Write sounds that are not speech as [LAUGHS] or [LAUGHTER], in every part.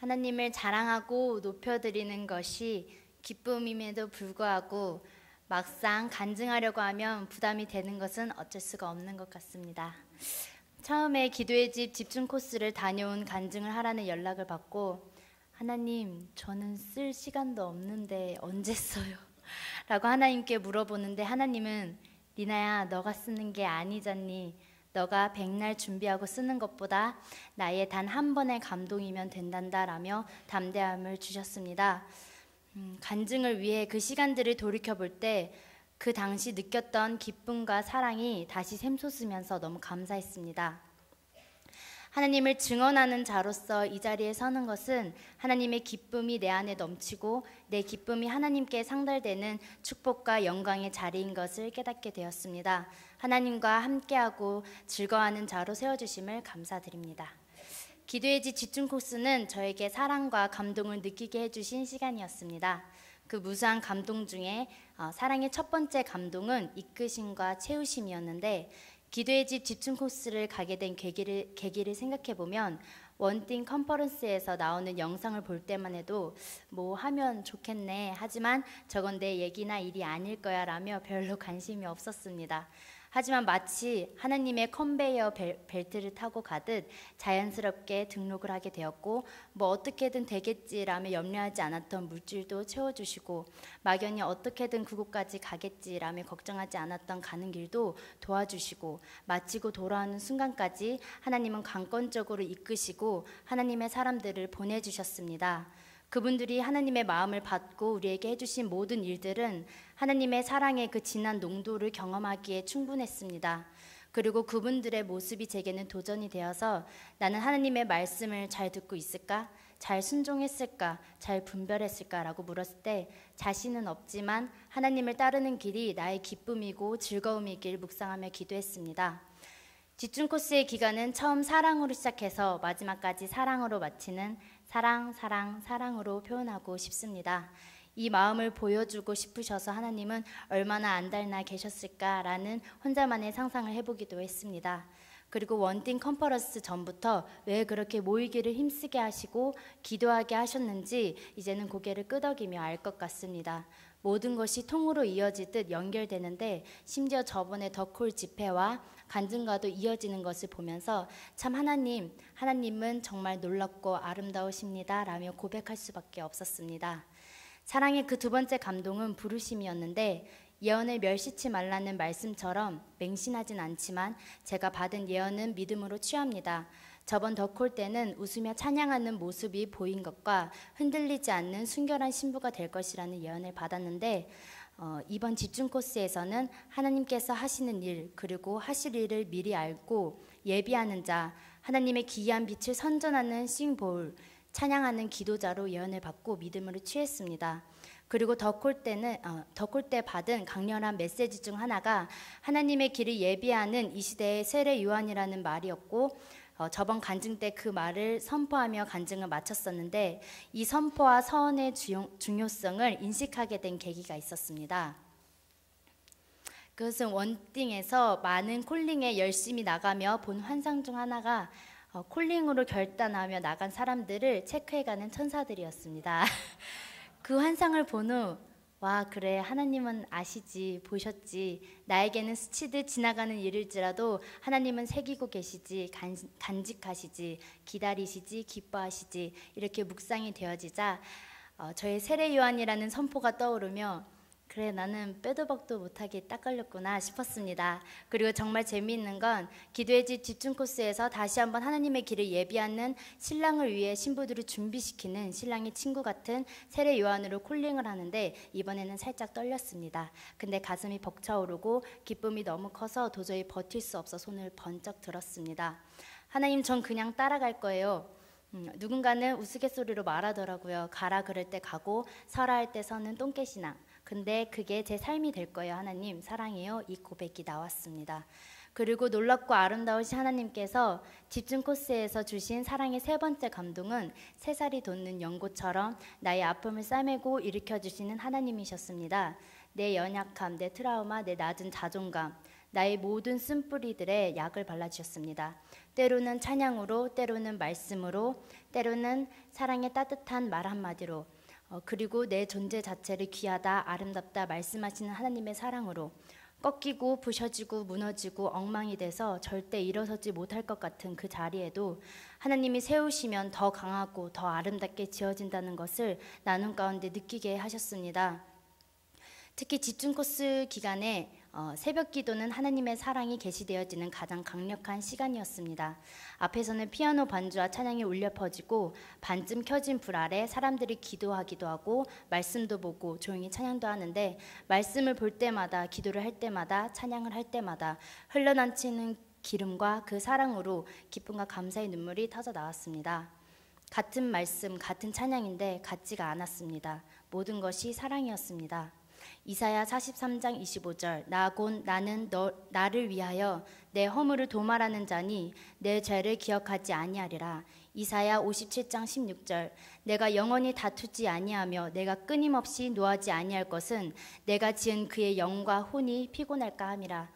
하나님을 자랑하고 높여드리는 것이 기쁨임에도 불구하고 막상 간증하려고 하면 부담이 되는 것은 어쩔 수가 없는 것 같습니다. 처음에 기도의 집 집중 코스를 다녀온 간증을 하라는 연락을 받고 하나님, 저는 쓸 시간도 없는데 언제 써요? 라고 하나님께 물어보는데 하나님은 리나야, 너가 쓰는 게 아니잖니. 너가 백날 준비하고 쓰는 것보다 나의 단 한 번의 감동이면 된단다라며 담대함을 주셨습니다. 음, 간증을 위해 그 시간들을 돌이켜 볼 때 그 당시 느꼈던 기쁨과 사랑이 다시 샘솟으면서 너무 감사했습니다. 하나님을 증언하는 자로서 이 자리에 서는 것은 하나님의 기쁨이 내 안에 넘치고 내 기쁨이 하나님께 상달되는 축복과 영광의 자리인 것을 깨닫게 되었습니다. 하나님과 함께하고 즐거워하는 자로 세워주심을 감사드립니다. 기도의 지 집중 코스는 저에게 사랑과 감동을 느끼게 해주신 시간이었습니다. 그 무수한 감동 중에 어, 사랑의 첫 번째 감동은 이끄심과 채우심이었는데 기도의 집 집중 코스를 가게 된 계기를, 계기를 생각해 보면 원띵 컨퍼런스에서 나오는 영상을 볼 때만 해도 뭐 하면 좋겠네 하지만 저건 내 얘기나 일이 아닐 거야 라며 별로 관심이 없었습니다. 하지만 마치 하나님의 컨베이어 벨트를 타고 가듯 자연스럽게 등록을 하게 되었고 뭐 어떻게든 되겠지라며 염려하지 않았던 물질도 채워주시고 막연히 어떻게든 그곳까지 가겠지라며 걱정하지 않았던 가는 길도 도와주시고 마치고 돌아오는 순간까지 하나님은 강권적으로 이끄시고 하나님의 사람들을 보내주셨습니다. 그분들이 하나님의 마음을 받고 우리에게 해주신 모든 일들은 하나님의 사랑의 그 진한 농도를 경험하기에 충분했습니다. 그리고 그분들의 모습이 제게는 도전이 되어서 나는 하나님의 말씀을 잘 듣고 있을까? 잘 순종했을까? 잘 분별했을까 라고 물었을 때 자신은 없지만 하나님을 따르는 길이 나의 기쁨이고 즐거움이길 묵상하며 기도했습니다. 집중 코스의 기간은 처음 사랑으로 시작해서 마지막까지 사랑으로 마치는 사랑, 사랑, 사랑으로 표현하고 싶습니다. 이 마음을 보여주고 싶으셔서 하나님은 얼마나 안달나 계셨을까라는 혼자만의 상상을 해보기도 했습니다. 그리고 원띵 컨퍼런스 전부터 왜 그렇게 모이기를 힘쓰게 하시고 기도하게 하셨는지 이제는 고개를 끄덕이며 알 것 같습니다. 모든 것이 통으로 이어지듯 연결되는데 심지어 저번에 더콜 집회와 간증과도 이어지는 것을 보면서 참 하나님, 하나님은 정말 놀랍고 아름다우십니다. 라며 고백할 수밖에 없었습니다. 사랑의 그 두 번째 감동은 부르심이었는데 예언을 멸시치 말라는 말씀처럼 맹신하진 않지만 제가 받은 예언은 믿음으로 취합니다. 저번 덕콜 때는 웃으며 찬양하는 모습이 보인 것과 흔들리지 않는 순결한 신부가 될 것이라는 예언을 받았는데 어, 이번 집중 코스에서는 하나님께서 하시는 일 그리고 하실 일을 미리 알고 예비하는 자 하나님의 기이한 빛을 선전하는 싱볼 찬양하는 기도자로 예언을 받고 믿음으로 취했습니다. 그리고 덕콜 때는 어, 덕콜 때 받은 강렬한 메시지 중 하나가 하나님의 길을 예비하는 이 시대의 세례 요한이라는 말이었고 어, 저번 간증 때 그 말을 선포하며 간증을 마쳤었는데 이 선포와 서원의 중요성을 인식하게 된 계기가 있었습니다. 그것은 원띵에서 많은 콜링에 열심히 나가며 본 환상 중 하나가 어, 콜링으로 결단하며 나간 사람들을 체크해가는 천사들이었습니다. [LAUGHS] 그 환상을 본 후 와, 그래. 하나님은 아시지, 보셨지. 나에게는 스치듯 지나가는 일일지라도 하나님은 새기고 계시지, 간, 간직하시지, 기다리시지, 기뻐하시지. 이렇게 묵상이 되어지자 어, 저의 세례 요한이라는 선포가 떠오르며 그래 나는 빼도 박도 못하게 딱 걸렸구나 싶었습니다. 그리고 정말 재미있는 건 기도의 집 집중 코스에서 다시 한번 하나님의 길을 예비하는 신랑을 위해 신부들을 준비시키는 신랑의 친구 같은 세례 요한으로 콜링을 하는데 이번에는 살짝 떨렸습니다. 근데 가슴이 벅차오르고 기쁨이 너무 커서 도저히 버틸 수 없어 손을 번쩍 들었습니다. 하나님 전 그냥 따라갈 거예요. 음, 누군가는 우스갯소리로 말하더라고요. 가라 그럴 때 가고 서라 할 때 서는 똥개신앙. 근데 그게 제 삶이 될 거예요. 하나님 사랑해요. 이 고백이 나왔습니다. 그리고 놀랍고 아름다우신 하나님께서 집중 코스에서 주신 사랑의 세 번째 감동은 세 살이 돋는 연고처럼 나의 아픔을 싸매고 일으켜 주시는 하나님이셨습니다. 내 연약함, 내 트라우마, 내 낮은 자존감, 나의 모든 쓴뿌리들의 약을 발라주셨습니다. 때로는 찬양으로, 때로는 말씀으로, 때로는 사랑의 따뜻한 말 한마디로, 어, 그리고 내 존재 자체를 귀하다, 아름답다 말씀하시는 하나님의 사랑으로 꺾이고 부셔지고 무너지고 엉망이 돼서 절대 일어서지 못할 것 같은 그 자리에도 하나님이 세우시면 더 강하고 더 아름답게 지어진다는 것을 나눔 가운데 느끼게 하셨습니다. 특히 집중 코스 기간에 어, 새벽 기도는 하나님의 사랑이 계시되어지는 가장 강력한 시간이었습니다. 앞에서는 피아노 반주와 찬양이 울려 퍼지고 반쯤 켜진 불 아래 사람들이 기도하기도 하고 말씀도 보고 조용히 찬양도 하는데 말씀을 볼 때마다 기도를 할 때마다 찬양을 할 때마다 흘러넘치는 기름과 그 사랑으로 기쁨과 감사의 눈물이 터져 나왔습니다. 같은 말씀, 같은 찬양인데 같지가 않았습니다. 모든 것이 사랑이었습니다. 이사야 43장 25절 나곧 나는 너, 나를 위하여 내 허물을 도말하는 자니 내 죄를 기억하지 아니하리라. 이사야 57장 16절 내가 영원히 다투지 아니하며 내가 끊임없이 노하지 아니할 것은 내가 지은 그의 영과 혼이 피곤할까 함이라.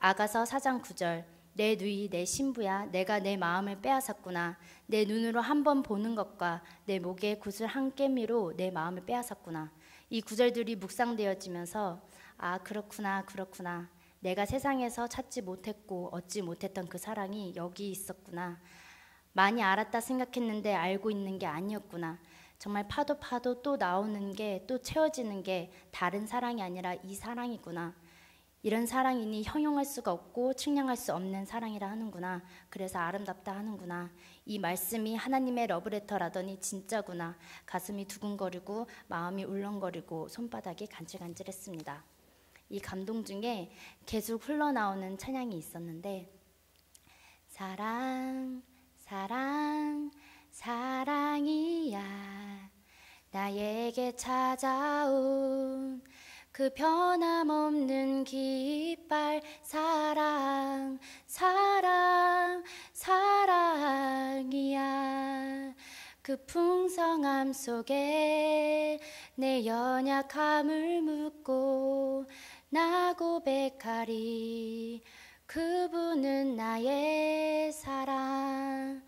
아가서 4장 9절 내 누이 내 신부야 내가 내 마음을 빼앗았구나 내 눈으로 한 번 보는 것과 내 목에 구슬 한 깨미로 내 마음을 빼앗았구나 이 구절들이 묵상되어지면서 아 그렇구나 그렇구나. 내가 세상에서 찾지 못했고 얻지 못했던 그 사랑이 여기 있었구나. 많이 알았다 생각했는데 알고 있는 게 아니었구나. 정말 파도 파도 또 나오는 게 또 채워지는 게 다른 사랑이 아니라 이 사랑이구나 이런 사랑이니 형용할 수가 없고 측량할 수 없는 사랑이라 하는구나. 그래서 아름답다 하는구나. 이 말씀이 하나님의 러브레터라더니 진짜구나. 가슴이 두근거리고 마음이 울렁거리고 손바닥이 간질간질했습니다. 이 감동 중에 계속 흘러나오는 찬양이 있었는데 사랑 사랑 사랑이야 나에게 찾아온 그 변함없는 깃발 사랑 사랑 사랑이야. 그 풍성함 속에 내 연약함을 묻고 나 고백하리. 그분은 나의 사랑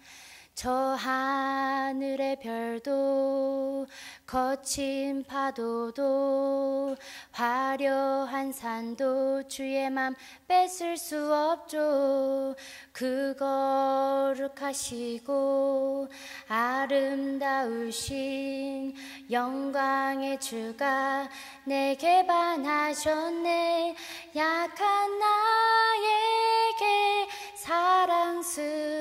저 하늘의 별도 거친 파도도 화려한 산도 주의 맘 뺏을 수 없죠. 그 거룩하시고 아름다우신 영광의 주가 내게 반하셨네. 약한 나에게 사랑스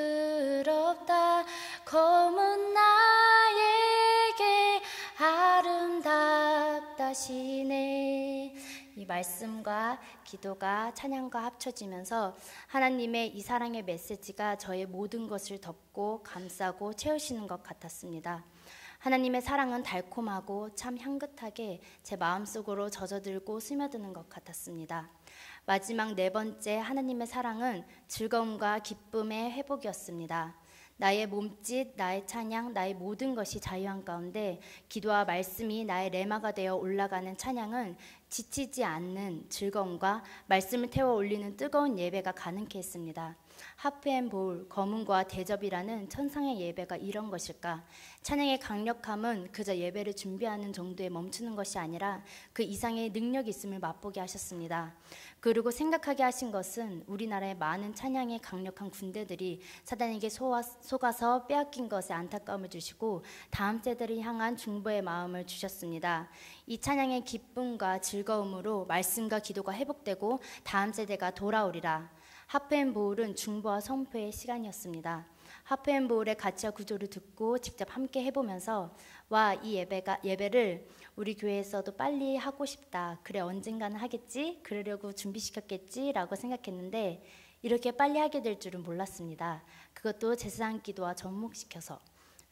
아름답다시네 이 말씀과 기도가 찬양과 합쳐지면서 하나님의 이 사랑의 메시지가 저의 모든 것을 덮고 감싸고 채우시는 것 같았습니다. 하나님의 사랑은 달콤하고 참 향긋하게 제 마음속으로 젖어들고 스며드는 것 같았습니다. 마지막 네 번째 하나님의 사랑은 즐거움과 기쁨의 회복이었습니다. 나의 몸짓, 나의 찬양, 나의 모든 것이 자유한 가운데 기도와 말씀이 나의 레마가 되어 올라가는 찬양은 지치지 않는 즐거움과 말씀을 태워 올리는 뜨거운 예배가 가능케 했습니다. 하프앤볼, 검은과 대접이라는 천상의 예배가 이런 것일까? 찬양의 강력함은 그저 예배를 준비하는 정도에 멈추는 것이 아니라 그 이상의 능력이 있음을 맛보게 하셨습니다. 그리고 생각하게 하신 것은 우리나라의 많은 찬양의 강력한 군대들이 사단에게 속아서 빼앗긴 것에 안타까움을 주시고 다음 세대를 향한 중보의 마음을 주셨습니다. 이 찬양의 기쁨과 즐거움으로 말씀과 기도가 회복되고 다음 세대가 돌아오리라. 하프앤보울은 중보와 선포의 시간이었습니다. 하프앤보울의 가치와 구조를 듣고 직접 함께 해보면서 와 이 예배가 예배를 우리 교회에서도 빨리 하고 싶다. 그래 언젠가는 하겠지. 그러려고 준비시켰겠지라고 생각했는데 이렇게 빨리 하게 될 줄은 몰랐습니다. 그것도 제사장 기도와 접목시켜서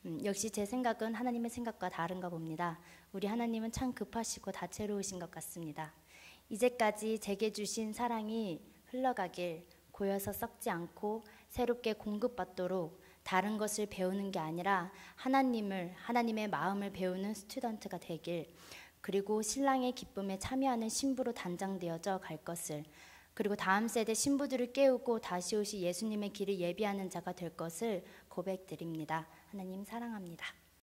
음, 역시 제 생각은 하나님의 생각과 다른가 봅니다. 우리 하나님은 참 급하시고 다채로우신 것 같습니다. 이제까지 제게 주신 사랑이 흘러가길 고여서 썩지 않고 새롭게 공급받도록 다른 것을 배우는 게 아니라 하나님을 하나님의 마음을 배우는 스튜던트가 되길 그리고 신랑의 기쁨에 참여하는 신부로 단장되어져 갈 것을 그리고 다음 세대 신부들을 깨우고 다시 오실 예수님의 길을 예비하는 자가 될 것을 고백드립니다. 하나님 사랑합니다.